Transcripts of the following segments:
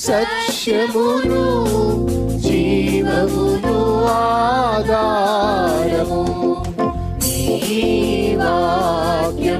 సత్యమును జీవమును ఆధారము వాక్యం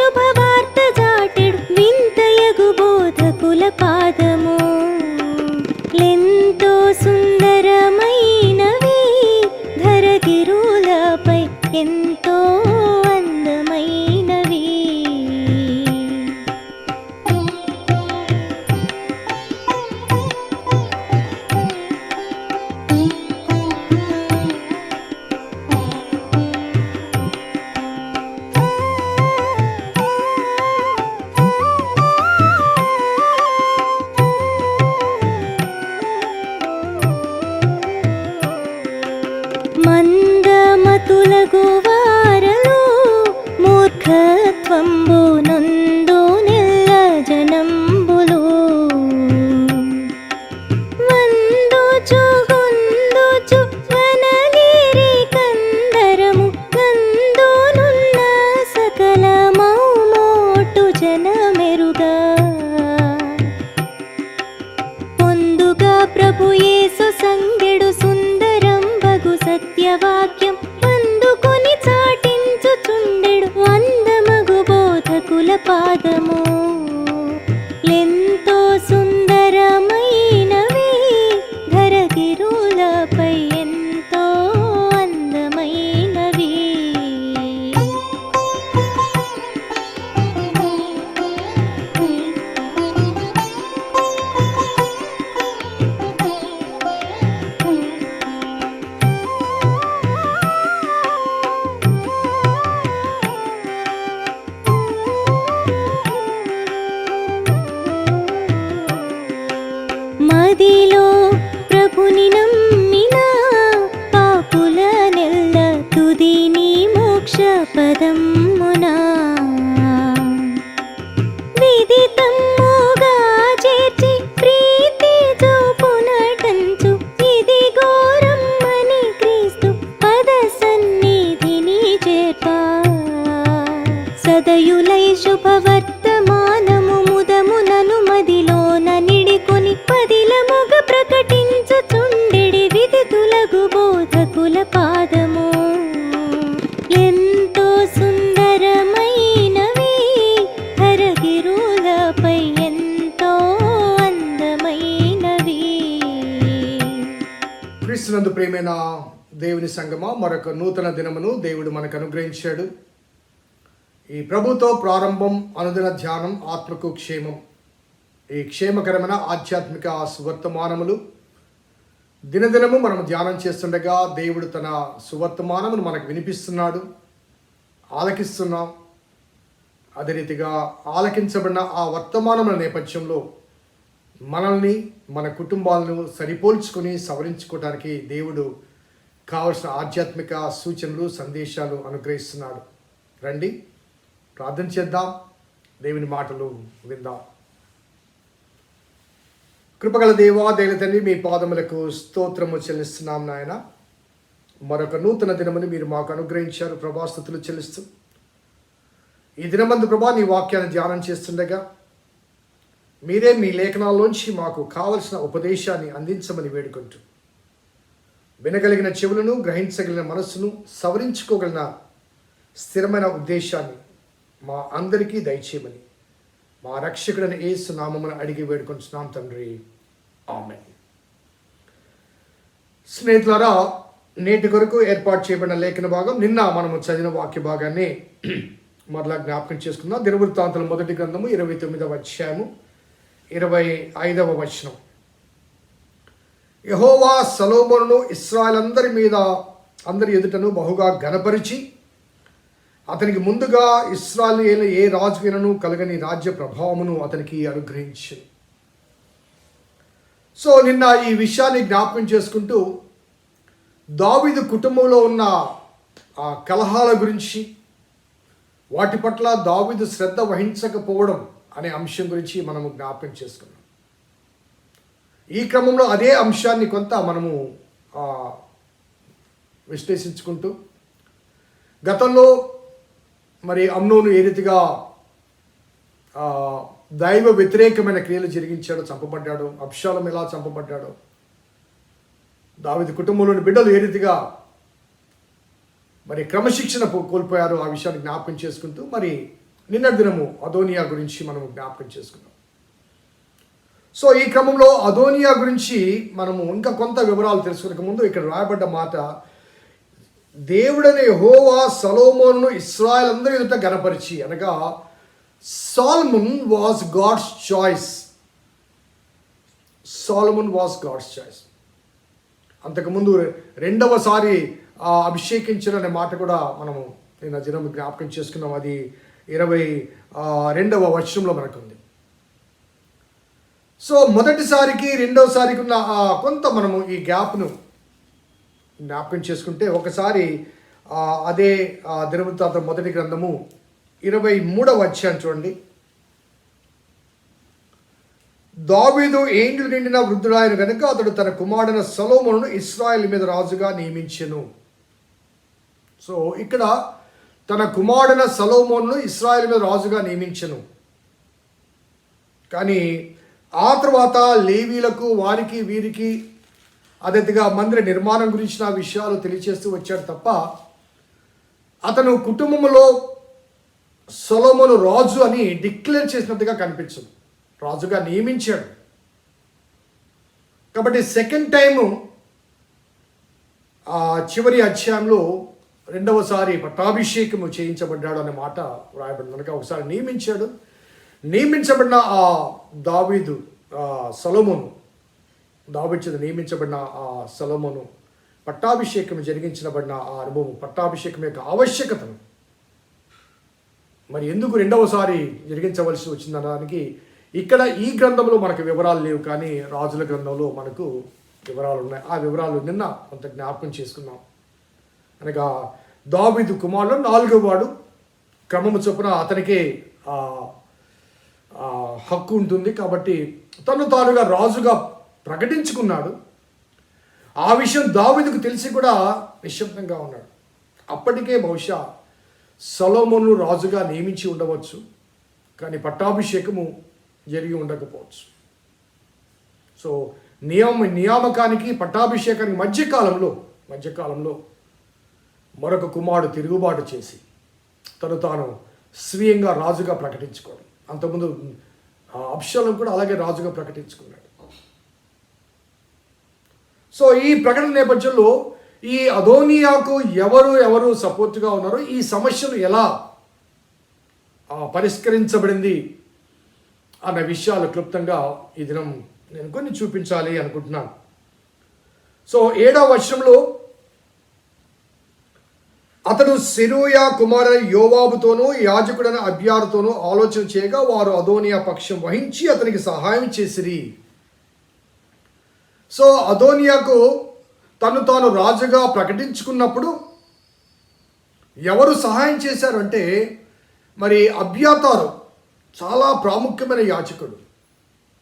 శుభవార్త మరొక నూతన దినమును దేవుడు మనకు అనుగ్రహించాడు. ఈ ప్రభుతో ప్రారంభం అనుదిన ధ్యానం ఆత్మకు క్షేమం. ఈ క్షేమకరమైన ఆధ్యాత్మిక సువర్తమానములు. దినదినము మనం ధ్యానం చేస్తుండగా దేవుడు తన సువర్తమానమును మనకు వినిపిస్తున్నాడు. ఆలకిస్తున్నాం. అదే రీతిగా ఆలకించబడిన ఆ వర్తమానముల నేపథ్యంలో మనల్ని మన కుటుంబాలను సరిపోల్చుకొని సవరించుకోవడానికి దేవుడు కావలసిన ఆధ్యాత్మిక సూచనలు సందేశాలు అనుగ్రహిస్తున్నాడు. రండి ప్రార్థన చేద్దాం. దేవుని మాటలు విందాం. కృపగల దేవా తండ్రి మీ పాదములకు స్తోత్రము చెల్లిస్తున్నాం నాయన. మరొక నూతన దినముని మీరు మాకు అనుగ్రహించారు. ప్రభాస్థుతులు చెల్లిస్తూ. ఈ దినమందు ప్రభా నీ వాక్యాన్ని ధ్యానం చేస్తుండగా మీరే మీ లేఖనాల్లోంచి మాకు కావలసిన ఉపదేశాన్ని అందించమని వేడుకుంటూ. వినగలిగిన చెవులను గ్రహించగలిగిన మనస్సును సవరించుకోగలిగిన స్థిరమైన ఉద్దేశాన్ని మా అందరికీ దయచేయమని మా రక్షకుడైన ఏ నామమును అడిగి వేడుకుంటున్నాం తండ్రి. ఆమె స్నేహితులారా నేటి కొరకు ఏర్పాటు చేయబడిన లేఖన భాగం నిన్న మనము చదివిన వాక్య భాగాన్ని మరలా జ్ఞాపకం చేసుకుందాం. దినవృత్తాంతల మొదటి గ్రంథము ఇరవై తొమ్మిదవ అధ్యాయము ఇరవై ఐదవ వచనం. యహోవా సలోమోను ఇస్రాయలందరి మీద అందరి ఎదుటను బహుగా గనపరిచి అతనికి ముందుగా ఇస్రాయల్ ఏ రాజుకైనను కలగని రాజ్య ప్రభావమును అతనికి అనుగ్రహించి. సో నిన్న ఈ విషయాన్ని జ్ఞాపకం చేసుకుంటూ దావీదు కుటుంబంలో ఉన్న ఆ కలహాల గురించి వాటి పట్ల దావీదు శ్రద్ధ వహించకపోవడం అనే అంశం గురించి మనము జ్ఞాపకం చేసుకున్నాం. ఈ క్రమంలో అదే అంశాన్ని కొంత మనము విశ్లేషించుకుంటూ గతంలో మరి అమ్నోను ఏ రీతిగా దైవ వ్యతిరేకమైన క్రియలు జరిగించాడో చంపబడ్డాడు అప్షాలం ఎలా చంపబడ్డాడో దావిది కుటుంబంలోని బిడ్డలు ఏ రీతిగా మరి క్రమశిక్షణ కోల్పోయారో ఆ విషయాన్ని జ్ఞాపకం చేసుకుంటూ మరి నిన్న దినము అదోనియా గురించి మనం జ్ఞాపకం చేసుకున్నాం. సో ఈ క్రమంలో అదోనియా గురించి మనము ఇంకా కొంత వివరాలు తెలుసుకునే ముందు ఇక్కడ రాయబడ్డ మాట దేవుడనే హోవా సలోమోను ఇస్రాయల్ అందరి ఎదుట గనపరిచి అనగా Solomon was God's choice. Solomon was God's choice. అంతకుముందు రెండవసారి అభిషేకించిన అనే మాట కూడా మనము నేను జనం దినం జ్ఞాపకం చేసుకున్నాం. అది ఇరవై రెండవ వర్షంలో మనకుంది. సో మొదటిసారికి రెండోసారికి ఉన్న కొంత మనము ఈ గ్యాప్ను జ్ఞాపకం చేసుకుంటే ఒకసారి అదే ఆ, దినవృత్తాంత మొదటి గ్రంథము ఇరవై మూడవ అధ్యాయం చూడండి. దావీదు ఏండ్లు నిండిన వృద్ధుడాయను కనుక అతడు తన కుమారుడైన సలోమును ఇస్రాయల్ మీద రాజుగా నియమించెను. సో ఇక్కడ తన కుమారుడైన సలోమోను ఇస్రాయల్ మీద రాజుగా నియమించెను. కానీ ఆ తర్వాత లేవీలకు వారికి వీరికి అదేవిధంగా మందిర నిర్మాణం గురించిన విషయాలు తెలియచేస్తూ వచ్చాడు తప్ప అతను కుటుంబంలో సొలోమోను రాజు అని డిక్లేర్ చేసినట్టుగా కనిపించదు. రాజుగా నియమించాడు. కాబట్టి సెకండ్ టైము చివరి అధ్యాయంలో రెండవసారి పట్టాభిషేకము చేయించబడ్డాడు అనే మాట వ్రాయబడింది. కనుక ఒకసారి నియమించాడు. నియమించబడిన ఆ దావీదు ఆ సొలొమోను నియమించబడిన ఆ సొలొమోను పట్టాభిషేకం జరిగించబడిన ఆ అనుభవం పట్టాభిషేకం యొక్క ఆవశ్యకతను. మరి ఎందుకు రెండవసారి జరిగించవలసి వచ్చిందనడానికి ఇక్కడ ఈ గ్రంథంలో మనకు వివరాలు లేవు కానీ రాజుల గ్రంథంలో మనకు వివరాలు ఉన్నాయి. ఆ వివరాలు నిన్న కొంత జ్ఞాపకం చేసుకున్నాం అనగా దావిదు కుమారుడు నాలుగో వాడు క్రమము చొప్పున అతనికే హక్కు ఉంటుంది కాబట్టి తను తానుగా రాజుగా ప్రకటించుకున్నాడు. ఆ విషయం దావిదుకు తెలిసి కూడా నిశ్శబ్దంగా ఉన్నాడు. అప్పటికే బహుశా సలోమోను రాజుగా నియమించి ఉండవచ్చు కానీ పట్టాభిషేకము జరిగి ఉండకపోవచ్చు. సో నియమ నియామకానికి పట్టాభిషేకానికి మధ్యకాలంలో మధ్యకాలంలో మరొక కుమారుడు తిరుగుబాటు చేసి తను తాను స్వీయంగా రాజుగా ప్రకటించుకోవడం. అంతకుముందు ఆ అప్షలం కూడా అలాగే రాజుగా ప్రకటించుకున్నాడు. సో ఈ ప్రకటన నేపథ్యంలో ఈ అదోనియాకు ఎవరు ఎవరు సపోర్ట్గా ఉన్నారో ఈ సమస్యను ఎలా పరిష్కరించబడింది అన్న విషయాలు క్లుప్తంగా ఈ దినం నేను కొన్ని చూపించాలి అనుకుంటున్నాను. సో ఏడవ వర్షంలో అతడు సెరూయా కుమార యోవాబుతోనూ యాజకుడైన అభ్యారుతోనూ ఆలోచన చేయగా వారు అదోనియా పక్షం వహించి అతనికి సహాయం చేసిరి. సో అదోనియాకు తను తాను రాజుగా ప్రకటించుకున్నప్పుడు ఎవరు సహాయం చేశారంటే మరి అభ్యాతారు చాలా ప్రాముఖ్యమైన యాచకుడు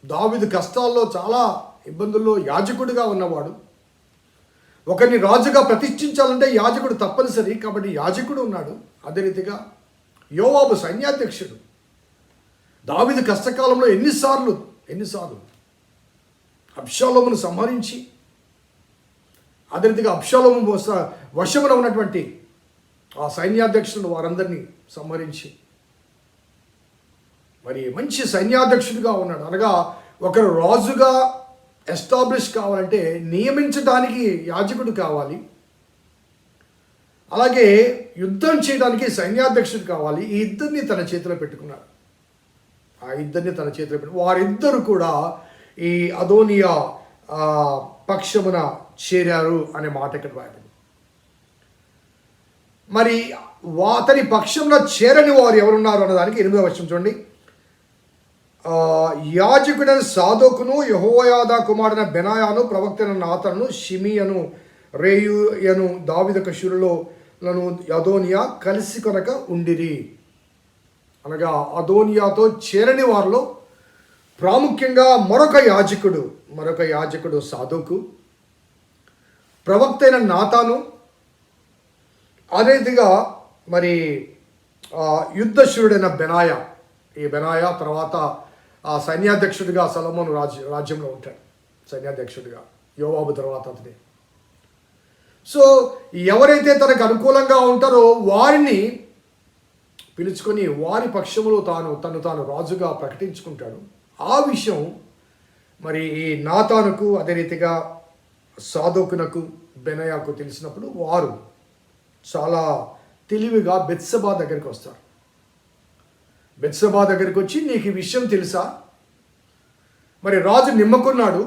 దావిదు కష్టాల్లో చాలా ఇబ్బందుల్లో యాజకుడిగా ఉన్నవాడు. ఒకరిని రాజుగా ప్రతిష్ఠించాలంటే యాజకుడు తప్పనిసరి కాబట్టి యాజకుడు ఉన్నాడు. అదే రీతిగా యోవాబు సైన్యాధ్యక్షుడు. దావిది కష్టకాలంలో ఎన్నిసార్లు ఎన్నిసార్లు అప్షాలోమును సంహరించి అదే రీతిగా అప్షాలోము వశమున ఉన్నటువంటి ఆ సైన్యాధ్యక్షుడు వారందరినీ సంహరించి మరి మంచి సైన్యాధ్యక్షుడిగా ఉన్నాడు. అనగా ఒకరు రాజుగా ఎస్టాబ్లిష్ కావాలంటే నియమించడానికి యాజకుడు కావాలి. అలాగే యుద్ధం చేయడానికి సైన్యాధ్యక్షుడు కావాలి. ఈ ఇద్దరిని తన చేతిలో పెట్టుకున్నాడు. ఆ ఇద్దరిని తన చేతిలో పెట్టు వారిద్దరు కూడా ఈ అదోనియా పక్షమున చేరారు అనే మాట ఇక్కడ రాయబడింది మరి అతని పక్షంలో చేరని వారు ఎవరున్నారు అన్నదానికి ఎనిమిదవ వర్షం చూడండి. యాజకుడైన సాధోకును యహోయాదా కుమారుడైన బెనాయాను ప్రవక్తైన నాతను షిమియను రేయుయను దావిద కశురులో లను అదోనియా కలిసి కొనక ఉండిరి. అనగా అదోనియాతో చేరని వారిలో ప్రాముఖ్యంగా మరొక యాజకుడు మరొక యాజకుడు సాధుకు ప్రవక్త అయిన నాతాను అదేదిగా మరి ఆ, యుద్ధశూరుడైన బెనాయ. ఈ బెనాయ తర్వాత ఆ సైన్యాధ్యక్షుడిగా సలమోను రాజ్య రాజ్యంలో ఉంటాడు. సైన్యాధ్యక్షుడిగా యోవాబు తర్వాత అతని. సో ఎవరైతే తనకు అనుకూలంగా ఉంటారో వారిని పిలుచుకొని వారి పక్షములో తాను తను తాను రాజుగా ప్రకటించుకుంటాడు. ఆ విషయం మరి ఈ నాతానుకు అదే రీతిగా సాధోకునకు బెనయాకు తెలిసినప్పుడు వారు చాలా తెలివిగా బెత్సబా దగ్గరికి వస్తారు. బెత్సభా దగ్గరికి వచ్చి నీకు ఈ విషయం తెలుసా? మరి రాజు నిమ్మకున్నాడు.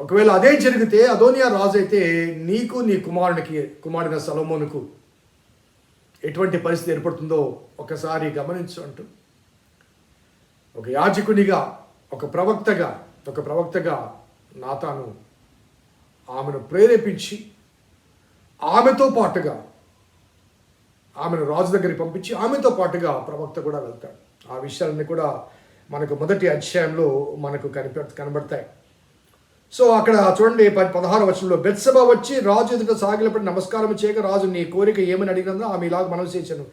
ఒకవేళ అదే జరిగితే అదోనియా రాజు అయితే నీకు నీ కుమారునికి కుమారుడిన సలమోనుకు ఎటువంటి పరిస్థితి ఏర్పడుతుందో ఒకసారి గమనించు అంటూ. ఒక యాజకునిగా ఒక ప్రవక్తగా ఒక ప్రవక్తగా నాతాను ఆమెను ప్రేరేపించి ఆమెతో పాటుగా ఆమెను రాజు దగ్గరికి పంపించి ఆమెతో పాటుగా ప్రవక్త కూడా వెళ్తాడు. ఆ విషయాలన్నీ కూడా మనకు మొదటి అధ్యాయంలో మనకు కనిపె కనబడతాయి. సో అక్కడ చూడండి పది పదహారు వచనంలో బెత్సభ వచ్చి రాజు ఎదుట సాగిలపడి నమస్కారం చేయక రాజు నీ కోరిక ఏమని అడిగినందో ఆమె ఇలాగ మనం చేశాను.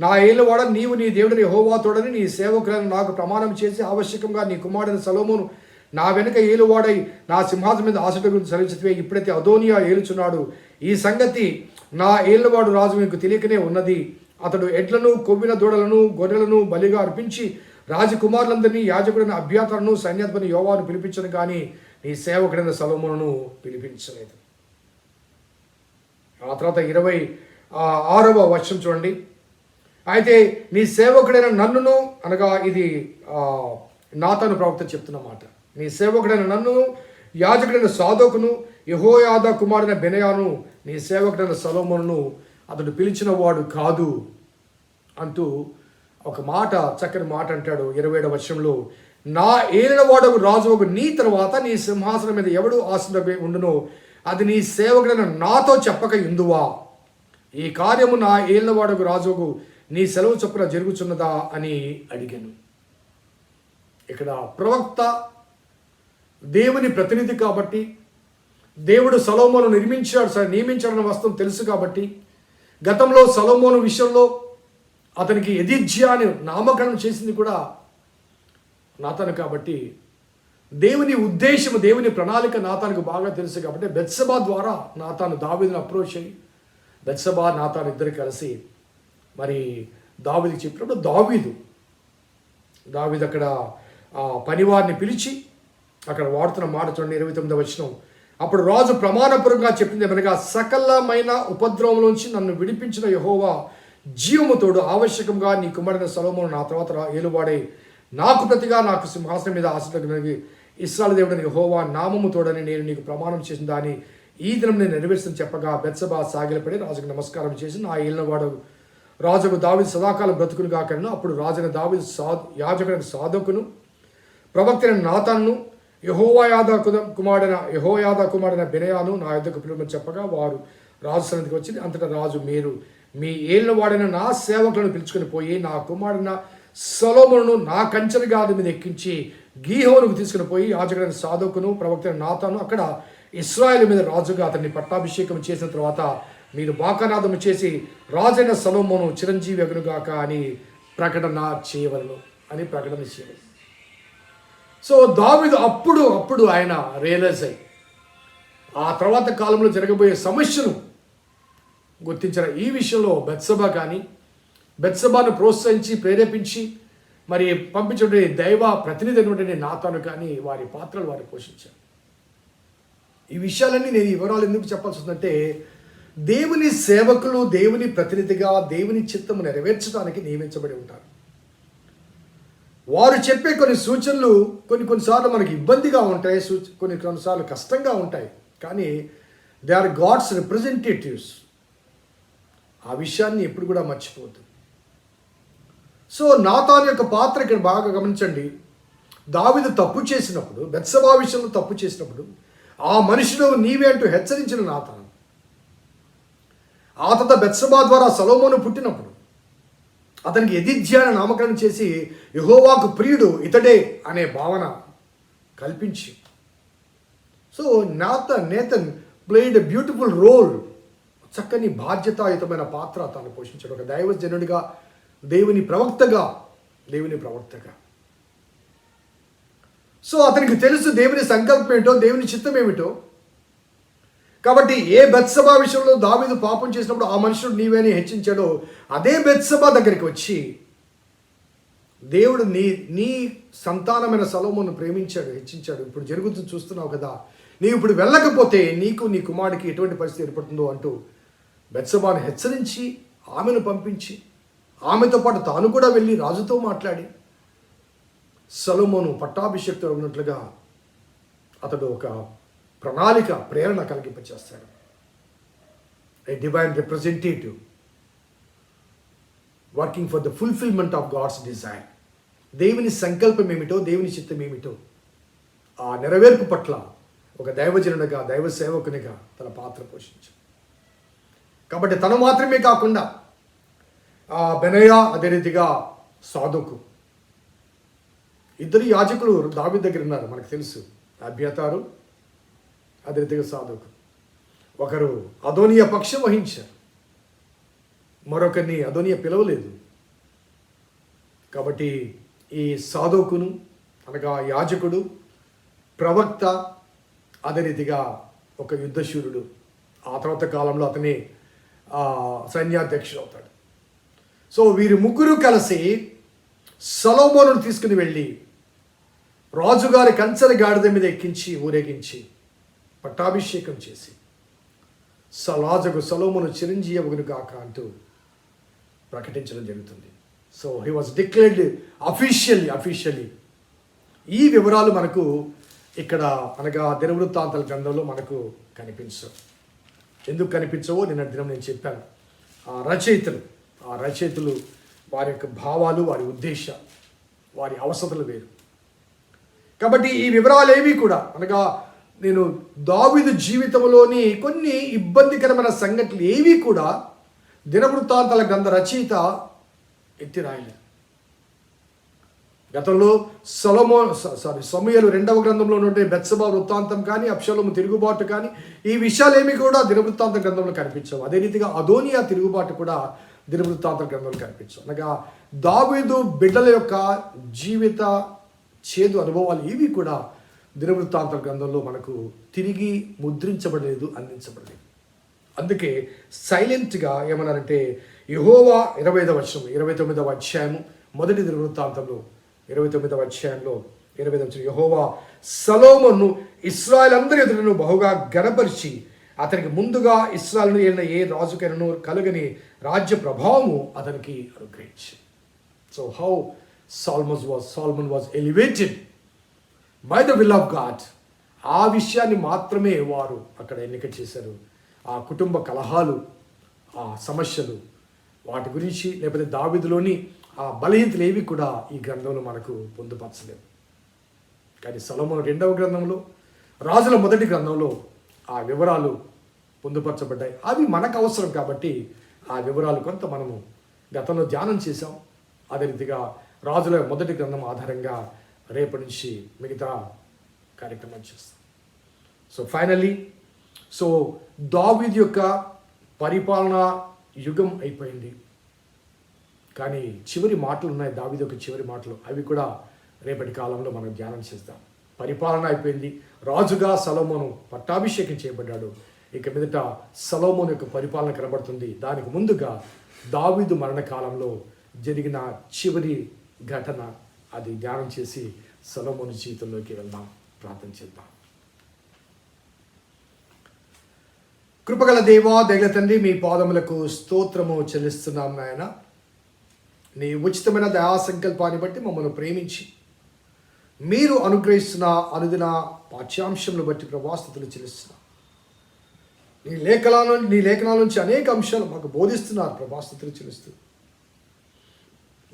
నా ఏళ్ళవాడ నీవు నీ దేవుడిని హోవా తోడని నీ సేవకులను నాకు ప్రమాణం చేసి ఆవశ్యకంగా నీ కుమారుని సలోమును నా వెనుక ఏలువాడై నా సింహాసనం మీద ఆశట గురించి సరించితే ఇప్పుడైతే అదోనియా ఏలుచున్నాడు. ఈ సంగతి నా ఏళ్ళవాడు రాజు మీకు తెలియకనే ఉన్నది. అతడు ఎడ్లను కొవ్విన దూడలను గొర్రెలను బలిగా అర్పించి రాజకుమారులందరినీ యాజకుడైన అభ్యాతలను సైన్యాధిపతి యోవాను పిలిపించను కానీ నీ సేవకుడైన సలోమును పిలిపించలేదు. ఆ తర్వాత ఇరవై ఆరవ వర్షం చూడండి. అయితే నీ సేవకుడైన నన్నును అనగా ఇది నాతను ప్రవక్త చెప్తున్న మాట నీ సేవకుడైన నన్ను యాజకుడైన సాధకును యహోయాద కుమారుడైన బెనయాను నీ సేవకుడైన సలోమును అతడు పిలిచిన వాడు కాదు అంటూ ఒక మాట చక్కని మాట అంటాడు ఇరవై ఏడవ వర్షంలో నా ఏళ్ళవాడకు రాజు ఒక నీ తర్వాత నీ సింహాసనం మీద ఎవడు ఆసన ఉండునో అది నీ సేవకుడైన నాతో చెప్పక ఇందువా ఈ కార్యము నా ఏళ్ళవాడకు రాజుకు నీ సెలవు చొప్పున జరుగుచున్నదా అని అడిగాను. ఇక్కడ ప్రవక్త దేవుని ప్రతినిధి కాబట్టి దేవుడు సలోమోను నిర్మించాడు సరే నియమించాడన్న వస్తువు తెలుసు కాబట్టి గతంలో సలోమోను విషయంలో అతనికి ఎదిజ్యా అని నామకరణం చేసింది కూడా నాతను కాబట్టి దేవుని ఉద్దేశం దేవుని ప్రణాళిక నాతానికి బాగా తెలుసు కాబట్టి బెత్సబా ద్వారా నాతాను దావిదిని అప్రోచ్ అయ్యి బెత్సబా నాతాను ఇద్దరు కలిసి మరి దావీదుకి చెప్పినప్పుడు దావీదు దావీదు అక్కడ ఆ పనివారిని పిలిచి అక్కడ వాడుతున్న మాట చూడండి ఇరవై తొమ్మిది వచ్చిన అప్పుడు రాజు ప్రమాణపూర్వకంగా చెప్పింది ఏమనగా సకలమైన ఉపద్రవంలోంచి నన్ను విడిపించిన యహోవా జీవముతోడు ఆవశ్యకంగా నీ కుమారుడైన సలోమును నా తర్వాత ఏలువాడే. నాకు ప్రతిగా నాకు సింహాసనం మీద ఆశ్రయ ఇస్రాల దేవుడని యహోవా నామము తోడని నేను నీకు ప్రమాణం చేసిన దాన్ని ఈ దినం నేను నెరవేర్చని చెప్పగా బెత్సబా సాగిలపడి రాజుకు నమస్కారం చేసి నా ఏలినవాడు రాజుకు దావిది సదాకాలం బ్రతుకును కాకను అప్పుడు రాజున దావిది సా యాజకుని సాధకును ప్రవక్తైన నాతాన్ను యహోవాయాద కుమారుడైన యహోయాద కుమారుడైన బినయాను నా యుద్ధకు పిలువని చెప్పగా వారు రాజు సన్నిధికి వచ్చి అంతటా రాజు మీరు మీ ఏళ్ళ వాడైన నా సేవకులను పిలుచుకొని పోయి నా కుమారుడైన సలోమును నా కంచెల గాడి మీద ఎక్కించి గీహోనుకు తీసుకుని పోయి యాజకుడైన సాధకును ప్రవక్తైన నాతాను అక్కడ ఇస్రాయల్ మీద రాజుగా అతన్ని పట్టాభిషేకం చేసిన తర్వాత మీరు బాకనాదము చేసి రాజైన సలోమును చిరంజీవి అగునుగాక అని ప్రకటన చేయవలను అని ప్రకటన చేయవలను సో దావిదు అప్పుడు అప్పుడు ఆయన రియలైజ్ అయ్యి ఆ తర్వాత కాలంలో జరగబోయే సమస్యను గుర్తించారు ఈ విషయంలో బెత్సభ కానీ బెత్సబాను ప్రోత్సహించి ప్రేరేపించి మరి పంపించే దైవ ప్రతినిధి అయినటువంటి నాతను కానీ వారి పాత్రలు వారు పోషించారు. ఈ విషయాలన్నీ నేను ఈ వివరాలు ఎందుకు చెప్పాల్సి ఉందంటే దేవుని సేవకులు దేవుని ప్రతినిధిగా దేవుని చిత్తము నెరవేర్చడానికి నియమించబడి ఉంటారు. వారు చెప్పే కొన్ని సూచనలు కొన్ని కొన్నిసార్లు మనకి ఇబ్బందిగా ఉంటాయి సూచ కొన్ని కొన్నిసార్లు కష్టంగా ఉంటాయి. కానీ దే ఆర్ గాడ్స్ రిప్రజెంటేటివ్స్. ఆ విషయాన్ని ఎప్పుడు కూడా మర్చిపోవద్దు. సో నాతాన్ యొక్క పాత్ర ఇక్కడ బాగా గమనించండి. దావిదు తప్పు చేసినప్పుడు బెత్సభా విషయంలో తప్పు చేసినప్పుడు ఆ మనిషిలో నీవే అంటూ హెచ్చరించిన నాతాను. ఆ తర్వాత బెత్సభా ద్వారా సలోమోను పుట్టినప్పుడు అతనికి ఎదిధ్యాన నామకరణం చేసి యహోవాకు ప్రియుడు ఇతడే అనే భావన కల్పించి. So నాత Nathan played a beautiful role చక్కని బాధ్యతాయుతమైన పాత్ర తాను పోషించాడు. ఒక దైవజనుడిగా దేవుని ప్రవక్తగా దేవుని ప్రవక్తగా సో అతనికి తెలుసు దేవుని సంకల్పం ఏంటో దేవుని చిత్తం ఏమిటో. కాబట్టి ఏ బెత్సభ విషయంలో దావీదు పాపం చేసినప్పుడు ఆ మనుషుడు నీవేని హెచ్చించాడో అదే బెత్సభ దగ్గరికి వచ్చి దేవుడు నీ నీ సంతానమైన సలోమును ప్రేమించాడు హెచ్చించాడు. ఇప్పుడు జరుగుతుంది చూస్తున్నావు కదా. నీవు ఇప్పుడు వెళ్ళకపోతే నీకు నీ కుమారుడికి ఎటువంటి పరిస్థితి ఏర్పడుతుందో అంటూ బెత్సబాను హెచ్చరించి ఆమెను పంపించి ఆమెతో పాటు తాను కూడా వెళ్ళి రాజుతో మాట్లాడి సలోమోను పట్టాభిషేక్తో ఉన్నట్లుగా అతడు ఒక ప్రణాళిక ప్రేరణ కలిగింపచేస్తాడు. A divine representative working for the fulfilment of God's design దేవుని సంకల్పం ఏమిటో దేవుని చిత్తం ఏమిటో ఆ నెరవేర్పు పట్ల ఒక దైవజనుడిగా దైవ సేవకునిగా తన పాత్ర పోషించాడు. కాబట్టి తను మాత్రమే కాకుండా ఆ బెనయ అదే రీతిగా సాధుకు ఇద్దరు యాజకులు దావి దగ్గర ఉన్నారు మనకు తెలుసు. అభ్యతారు అదే రీతిగా సాధుకు ఒకరు అదోనియ పక్షం వహించారు. మరొకరిని అదోనియ పిలవలేదు. కాబట్టి ఈ సాధుకును అనగా యాజకుడు ప్రవక్త అదే రీతిగా ఒక యుద్ధశూరుడు. ఆ తర్వాత కాలంలో అతని సైన్యాధ్యక్షుడు అవుతాడు. సో వీరి ముగ్గురు కలిసి సలోమోను తీసుకుని వెళ్ళి రాజుగారి కంచెల గాడిద మీద ఎక్కించి ఊరేగించి పట్టాభిషేకం చేసి సలాజకు సలోమును చిరంజీవగును కాక అంటూ ప్రకటించడం జరుగుతుంది. So he was declared officially officially ఈ వివరాలు మనకు ఇక్కడ అనగా దినవృత్తాంతాల గ్రంథంలో మనకు కనిపించవు. ఎందుకు కనిపించవో నిన్న దినం నేను చెప్పాను. ఆ రచయితలు ఆ రచయితలు వారి యొక్క భావాలు వారి ఉద్దేశాలు వారి అవసరతలు వేరు. కాబట్టి ఈ వివరాలు ఏవి కూడా అనగా నేను దావిదు జీవితంలోని కొన్ని ఇబ్బందికరమైన సంఘటనలు ఏవి కూడా దినవృత్తాంతాల గ్రంథ రచయిత ఎత్తి రాయలేదు. గతంలో సొలమో స- సారీ సమయలు రెండవ గ్రంథంలో ఉన్నటువంటి బెత్సభ వృత్తాంతం కానీ అప్షలము తిరుగుబాటు కానీ ఈ విషయాలేమి కూడా దినవృత్తాంత గ్రంథంలో కనిపించవు. అదే రీతిగా అదోనియా తిరుగుబాటు కూడా దినవృత్తాంత గ్రంథంలో కనిపించవు. అనగా దావీదు బిడ్డల యొక్క జీవిత చేదు అనుభవాలు ఇవి కూడా దినవృత్తాంత గ్రంథంలో మనకు తిరిగి ముద్రించబడలేదు అందించబడలేదు. అందుకే సైలెంట్గా ఏమన్నారంటే యహోవా ఇరవై ఐదవ వచనం ఇరవై తొమ్మిదవ అధ్యాయము మొదటి దినవృత్తాంతంలో ఇరవై తొమ్మిదవ అధ్యాయంలో ఇరవై ఐదవ యహోవా సలోమను ఇస్రాయల్ అందరి ఎదురును బహుగా గనపరిచి అతనికి ముందుగా ఇస్రాయల్ను ఏలిన ఏ రాజుకైనను కలుగని రాజ్య ప్రభావము అతనికి అనుగ్రహించి so how Solomon's was Solomon was elevated by the will of God ఆ విషయాన్ని మాత్రమే వారు అక్కడ ఎన్నిక చేశారు. ఆ కుటుంబ కలహాలు ఆ సమస్యలు వాటి గురించి లేకపోతే దావిదిలోని ఆ బలహీనతలు ఏవి కూడా ఈ గ్రంథంలో మనకు పొందుపరచలేవు కానీ సొలొమోను రెండవ గ్రంథంలో రాజుల మొదటి గ్రంథంలో ఆ వివరాలు పొందుపరచబడ్డాయి. అవి మనకు అవసరం కాబట్టి ఆ వివరాలు కొంత మనము గతంలో ధ్యానం చేశాం. అదే రీతిగా రాజుల మొదటి గ్రంథం ఆధారంగా రేపటి నుంచి మిగతా కార్యక్రమం చేస్తాం. సో ఫైనల్లీ సో దావీద్ యొక్క పరిపాలన యుగం అయిపోయింది. కానీ చివరి మాటలు ఉన్నాయి దావీద్ యొక్క చివరి మాటలు. అవి కూడా రేపటి కాలంలో మనం ధ్యానం చేద్దాం. పరిపాలన అయిపోయింది. రాజుగా సలోమోను పట్టాభిషేకం చేయబడ్డాడు. ఇక మీదట సలోమోను యొక్క పరిపాలన కనబడుతుంది. దానికి ముందుగా దావీదు మరణ కాలంలో జరిగిన చివరి ఘటన అది ధ్యానం చేసి సలోమోను జీవితంలోకి వెళ్దాం. ప్రార్థన చేద్దాం. కృపగల దేవా దగల తండ్రి మీ పాదములకు స్తోత్రము చెల్లిస్తున్నాం నాయన. నీ ఉచితమైన దయా సంకల్పాన్ని బట్టి మమ్మల్ని ప్రేమించి మీరు అనుగ్రహిస్తున్న అనుదిన పాఠ్యాంశంను బట్టి ప్రభాస్థితులు చెల్లిస్తున్నాం. నీ లేఖనాల నుంచి నీ లేఖనాల నుంచి అనేక అంశాలు మాకు బోధిస్తున్నారు ప్రభాస్థితులు చెల్లిస్తూ.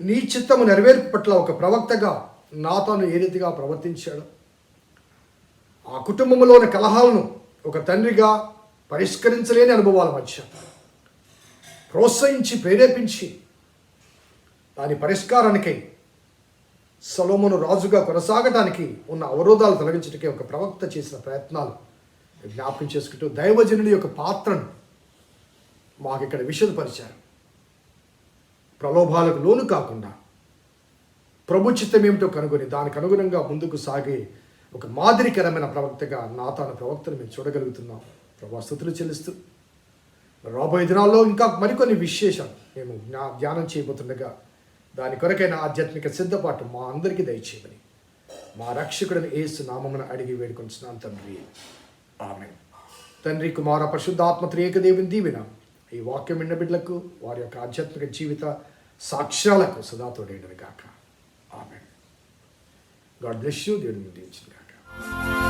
నీ చిత్తము నెరవేర్పు పట్ల ఒక ప్రవక్తగా నాతోను ఏ రీతిగా ప్రవర్తించాడు? ఆ కుటుంబంలోని కలహాలను ఒక తండ్రిగా పరిష్కరించలేని అనుభవాల మధ్య ప్రోత్సహించి ప్రేరేపించి దాని పరిష్కారానికై సలోమును రాజుగా కొనసాగటానికి ఉన్న అవరోధాలు తొలగించడానికి ఒక ప్రవక్త చేసిన ప్రయత్నాలు జ్ఞాపకం చేసుకుంటూ దైవజనుడి యొక్క పాత్రను మాకు ఇక్కడ విషదపరిచారు. ప్రలోభాలకు లోను కాకుండా ప్రభు ఏమిటో కనుగొని దానికి అనుగుణంగా ముందుకు సాగే ఒక మాదిరికరమైన ప్రవక్తగా నాతాను ప్రవక్తను మేము చూడగలుగుతున్నాం. ప్రభాస్తుతులు చెల్లిస్తూ రాబోయే దినాల్లో ఇంకా మరికొన్ని విశేషాలు మేము జ్ఞా ధ్యానం చేయబోతుండగా దాని కొరకైన ఆధ్యాత్మిక సిద్ధపాటు మా అందరికీ దయచేయమని మా రక్షకుడిని ఏసు నామమున అడిగి వేడుకొంచున్నాం తండ్రి. ఆమె తండ్రి కుమార పరిశుద్ధాత్మ త్రియేక దేవుని దీవిన ఈ వాక్యం విన్న బిడ్డలకు వారి యొక్క ఆధ్యాత్మిక జీవిత సాక్ష్యాలకు సదా తోడేయడం కాక. ఆమె గాడ్ బ్లెస్ యూ. దేవుడిని దీవించిన కాక.